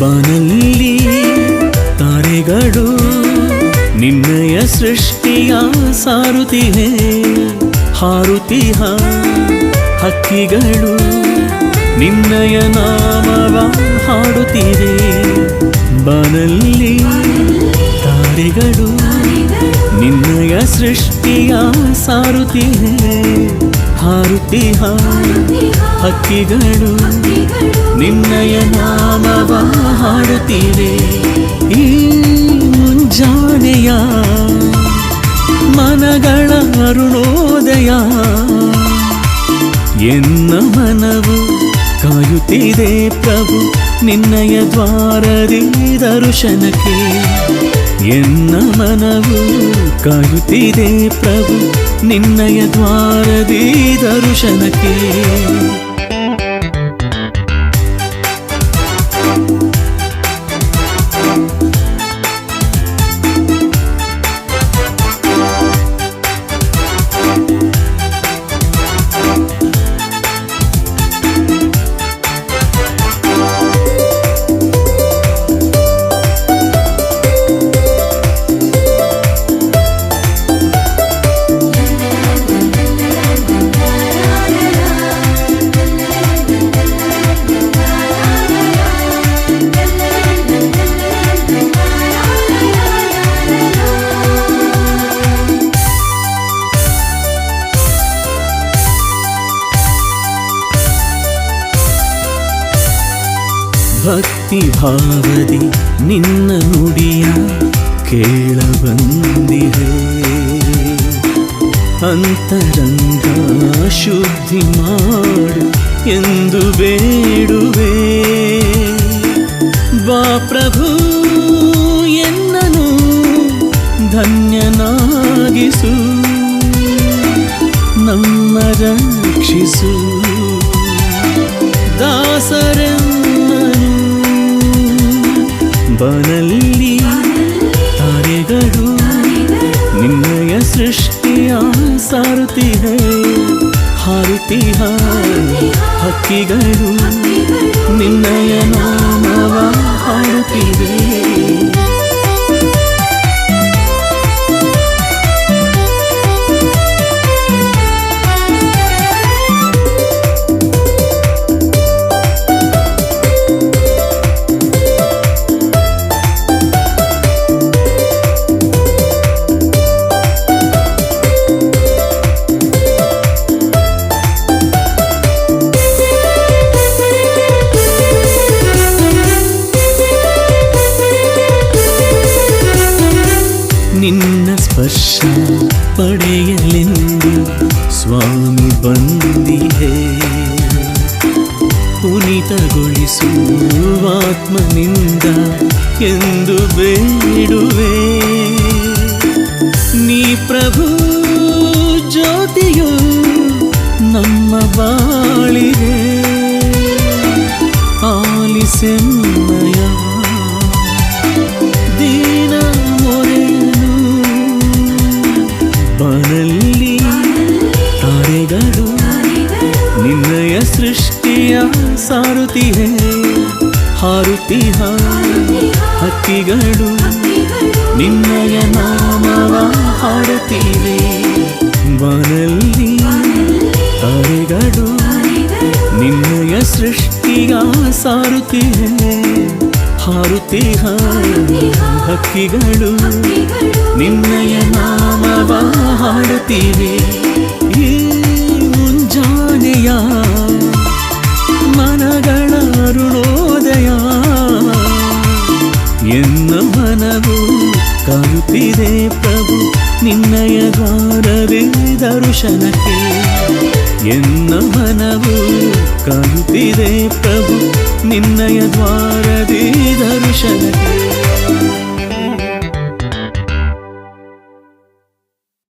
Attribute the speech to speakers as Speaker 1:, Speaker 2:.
Speaker 1: ಬನಲ್ಲಿ ತಾರೆಗಳು ನಿನ್ನಯ ಸೃಷ್ಟಿಯ ಸಾರುತಿ ಹಾರುತಿ ಹಾ ಹಕ್ಕಿಗಳು, ನಿನ್ನಯ ನಾಮವ ಹಾಡುತ್ತಿವೆ ಬಾನಲ್ಲಿ ತಾರೆಗಳು, ನಿನ್ನಯ ಸೃಷ್ಟಿಯ ಸಾರುತ್ತಿವೆ ಹಾರುತಿ ಹಕ್ಕಿಗಳು, ನಿನ್ನಯ ನಾಮವ ಹಾಡುತ್ತೀರೆ. ಈ ಮುಂಜಾನೆಯ ಮನಗಳ ಅರುಣೋದಯ ಎನ್ನ ಮನವು ಕಾಯುತ್ತಿದೆ ಪ್ರಭು ನಿನ್ನಯ ದ್ವಾರದಿ ದರ್ಶನಕ್ಕೆ. ಎನ್ನ ಮನವು ಕಾಯುತ್ತಿದೆ ಪ್ರಭು ನಿನ್ನಯ ದ್ವಾರದಿ ದರ್ಶನಕ್ಕೆ. ಭಕ್ತಿ ಭಾವದಿ ನಿನ್ನ ನುಡಿಯ ಕೇಳ ಬಂದಿದೆ. ಅಂತರಂಗ ಶುದ್ಧಿ ಮಾಡು ಎಂದು ಬೇಡುವೆ. ಬಾ ಪ್ರಭು, ಎನ್ನನು, ಧನ್ಯನಾಗಿಸು. ನಮ್ಮ ರಕ್ಷಿಸು. ದಾಸರೆಮ್ಮನು ವನಲ್ಲಿ ತಾರೆಗಳು ನಿನ್ನಯ ಸೃಷ್ಟಿಯ ಸಾರುತಿಹ ಹಾರುತಿಹ ಹಕ್ಕಿಗಳು ಸ್ಪರ್ಶ ಪಡೆಯಲೆಂದು ಸ್ವಾಮಿ ಬಂದಿಹೆ. ಪುನೀತಗೊಳಿಸುವಾತ್ಮನಿಂದ ಎಂದು ಬೇಡುವೆ. ನೀ ಪ್ರಭು ಜ್ಯೋತಿಯು ನಮ್ಮ ಬಾಳಿಗೆ ಆಲಿಸೆನ್ನಯ ತಾರೆಗಳು ನಿನ್ನಯ ಸೃಷ್ಟಿಯ ಸಾರುತ್ತಿವೆ ಹಾರುತಿಹ ಹಕ್ಕಿಗಳು. ನಿನ್ನಯ ನಾಮವ ಹಾಡುತ್ತಿವೆ ಮನಲ್ಲಿ ತಾರೆಗಳು. ನಿನ್ನಯ ಸೃಷ್ಟಿಯ ಸಾರುತ್ತಿವೆ ಹಾರುತಿಹ ಹಕ್ಕಿಗಳು. ನಿನ್ನಯ ನಾಮವ ಹಾಡುತ್ತಿವೆ ಈ ಮುಂಜಾನೆಯ ಮನಗಳ ಅರುಣೋದಯ ಎನ್ನ ಮನವು ಕಾಯುತ್ತಿದೆ ಪ್ರಭು ನಿನ್ನಯ ದ್ವಾರವೇ ದರ್ಶನಕ್ಕೆ. ಎನ್ನ ಮನವು ಕಾಯುತ್ತಿದೆ ಪ್ರಭು ನಿನ್ನಯ ದ್ವಾರದೇ ದರ್ಶನಕ್ಕೆ.